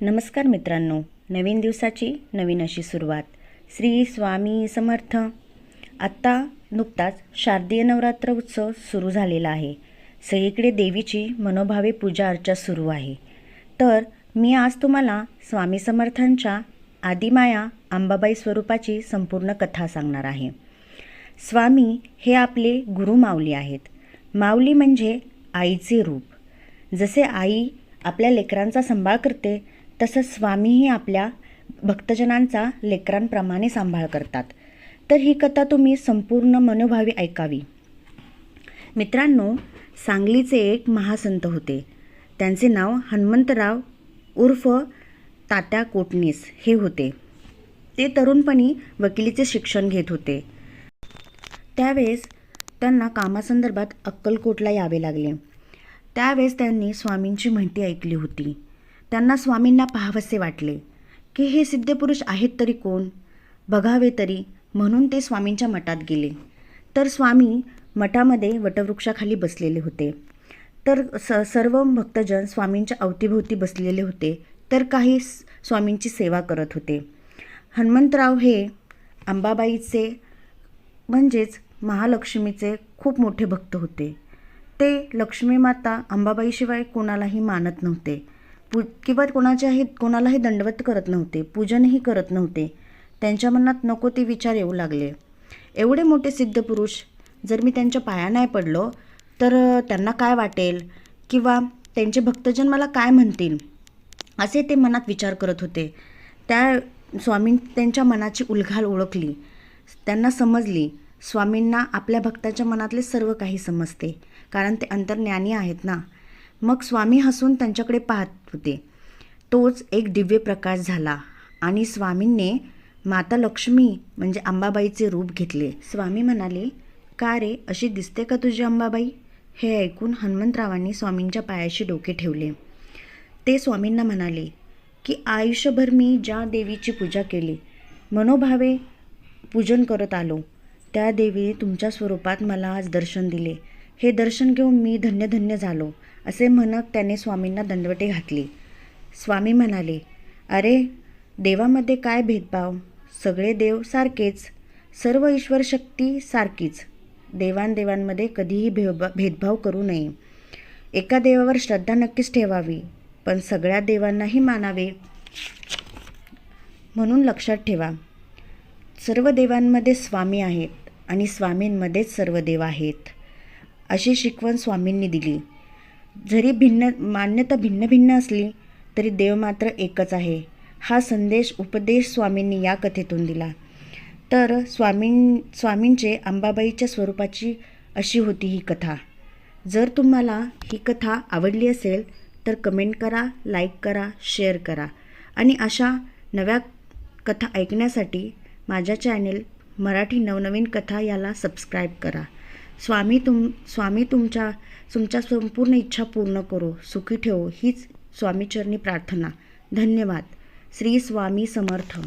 नमस्कार मित्रांनो. नवीन दिवसाची नवीन अशी सुरुवात. श्री स्वामी समर्थ. आत्ता नुकताच शारदीय नवरात्र उत्सव सुरू झालेला आहे. सगळीकडे देवीची मनोभावे पूजा अर्चा सुरू आहे. तर मी आज तुम्हाला स्वामी समर्थांच्या आदिमाया अंबाबाई स्वरूपाची संपूर्ण कथा सांगणार आहे. स्वामी हे आपले गुरु माऊली आहेत. माऊली म्हणजे आईचे रूप. जसे आई आपल्या लेकरांचा सांभाळ करते तसंच स्वामीही आपल्या भक्तजनांचा लेकरांप्रमाणे सांभाळ करतात. तर ही कथा तुम्ही संपूर्ण मनोभावी ऐकावी. मित्रांनो सांगलीचे एक महासंत होते. त्यांचे नाव हनुमंतराव उर्फ तात्या कोटणीस हे होते. ते तरुणपणी वकिलीचे शिक्षण घेत होते. त्यावेळेस त्यांना कामासंदर्भात अक्कलकोटला यावे लागले. त्यावेळेस त्यांनी स्वामींची म्हणती ऐकली होती. त्यांना स्वामींना पाहावसे वाटले. की हे सिद्धपुरुष आहेत तरी कोण? बघावे तरी म्हणून ते स्वामींच्या मठात गेले. तर स्वामी मठामध्ये वटवृक्षाखाली बसलेले होते. तर स सर्व भक्तजन स्वामींच्या अवतीभोवती बसलेले होते. तर काही स्वामींची सेवा करत होते. हनुमंतराव हे अंबाबाईचे म्हणजेच महालक्ष्मीचे खूप मोठे भक्त होते. ते लक्ष्मी माता अंबाबाईशिवाय कोणालाही मानत नव्हते. पू किंवा कोणाच्याही कोणालाही दंडवत करत नव्हते पूजनही करत नव्हते. त्यांच्या मनात नको ते विचार येऊ लागले. एवढे मोठे सिद्धपुरुष जर मी त्यांच्या पाया नाही पडलो तर त्यांना काय वाटेल? किंवा त्यांचे भक्तजन मला काय म्हणतील? असे ते मनात विचार करत होते. त्या स्वामी त्यांच्या मनाची उलघाल ओळखली. त्यांना समजली स्वामींना आपल्या भक्ताच्या मनातले सर्व काही समजते. कारण ते अंतर्ज्ञानी आहेत ना. मग स्वामी हसून त्यांच्याकडे पाहत होते. तोच एक दिव्य प्रकाश झाला आणि स्वामींनी माता लक्ष्मी म्हणजे अंबाबाईचे रूप घेतले. स्वामी म्हणाले का रे अशी दिसते का तुझी अंबाबाई? हे ऐकून हनुमंतरावांनी स्वामींच्या पायाशी डोके ठेवले. ते स्वामींना म्हणाले की आयुष्यभर मी ज्या देवीची पूजा केली मनोभावे पूजन करत आलो त्या देवीने तुमच्या स्वरूपात मला आज दर्शन दिले. हे दर्शन घेऊन मी धन्य धन्य झालो. असे म्हणत त्याने स्वामींना दंडवटे घातली. स्वामी म्हणाले अरे देवामध्ये काय भेदभाव? सगळे देव सारखेच. सर्व ईश्वर शक्ती सारखीच. देवांदेवांमध्ये कधीही भेदभा भेदभाव करू नये. एका देवावर श्रद्धा नक्कीच ठेवावी पण सगळ्या देवांनाही मानावे. म्हणून लक्षात ठेवा. सर्व देवांमध्ये स्वामी आहेत आणि स्वामींमध्येच सर्व देव आहेत. अशी शिकवण स्वामींनी दिली. जरी भिन्न मान्यता भिन्न भिन्न असली तरी देव मात्र एकच आहे. हा संदेश उपदेश स्वामींनी या कथेतून दिला. तर स्वामीं स्वामींचे अंबाबाईच्या स्वरूपाची अशी होती ही कथा. जर तुम्हाला ही कथा आवडली असेल तर कमेंट करा लाईक करा शेअर करा. आणि अशा नव्या कथा ऐकण्यासाठी माझ्या चॅनेल मराठी नवनवीन कथा याला सबस्क्राईब करा. स्वामी तुम स्वामी तुमच्या तुमच्या संपूर्ण इच्छा पूर्ण करो सुखी ठेवो हीच स्वामीचरणी प्रार्थना. धन्यवाद. श्री स्वामी समर्थ.